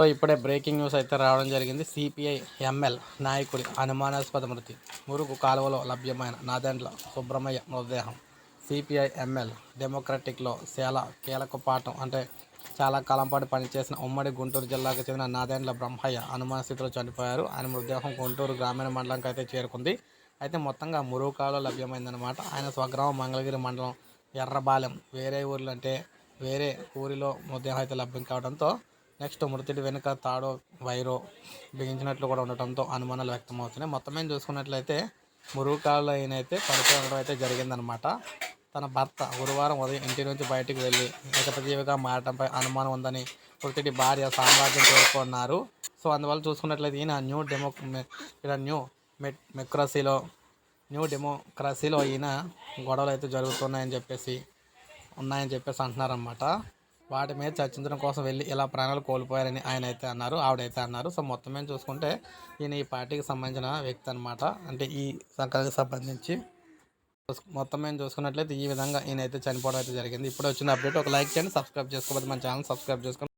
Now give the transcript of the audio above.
So ఇప్పుడే breaking news అయితే రావడం జరిగింది. సిపిఐ ఎంఎల్ నాయకుడి అనుమానాస్పద మృతి. మురుగు కాలువలో లభ్యమైన నాదెండ్ల సుబ్రహ్మయ్య మృతదేహం. సిపిఐ ఎంఎల్ డెమోక్రటిక్లో చాలా కీలక పాఠం అంటే చాలా కాలం పాటు పనిచేసిన ఉమ్మడి గుంటూరు జిల్లాకు చెందిన నాదెండ్ల బ్రహ్మయ్య అనుమాన స్థితిలో చనిపోయారు. ఆయన మృతదేహం గుంటూరు గ్రామీణ మండలంకి అయితే చేరుకుంది. అయితే మొత్తంగా మురుగు కాలువలో లభ్యమైందనమాట ఆయన స్వగ్రామం మంగళగిరి మండలం ఎర్రబాలెం. వేరే ఊర్లు అంటే వేరే ఊరిలో మృతదేహం అయితే లభ్యం కావడంతో నెక్స్ట్ మృతుడి వెనుక తాడో వైరో బిగించినట్లు కూడా ఉండటంతో అనుమానాలు వ్యక్తమవుతున్నాయి. మొత్తం మీద చూసుకున్నట్లయితే మురుగుకాలలో ఈయన అయితే పడిపోయి అయితే జరిగిందనమాట తన భర్త గురువారం ఉదయం ఇంటి నుంచి బయటికి వెళ్ళి జీవిగా మారటంపై అనుమానం ఉందని మృతుడి భార్య సామ్రాజ్యం పేర్కొన్నారు సో అందువల్ల చూసుకున్నట్లయితే ఈయన న్యూ డెమో ఇక్కడ న్యూ మెట్ మెక్రసీలో న్యూ డెమోక్రసీలో ఈయన గొడవలు అయితే జరుగుతున్నాయని చెప్పేసి ఉన్నాయని చెప్పేసి అంటున్నారన్నమాట. వాటి మీద చర్చించడం కోసం వెళ్ళి ఇలా ప్రాణాలు కోల్పోయారని ఆయన అయితే అన్నారు ఆవిడైతే అన్నారు. సో మొత్తం మీద చూసుకుంటే ఈయన ఈ పార్టీకి సంబంధించిన వ్యక్తి అనమాట అంటే ఈ సంఘానికి సంబంధించి మొత్తం మేము చూసుకున్నట్లయితే ఈ విధంగా ఈయన అయితే చనిపోవడం అయితే జరిగింది. ఇప్పుడు వచ్చిన అప్డేట్ ఒక లైక్ చేయండి సబ్స్క్రైబ్ చేసుకోకపోతే మన ఛానల్ సబ్స్క్రైబ్ చేసుకోండి.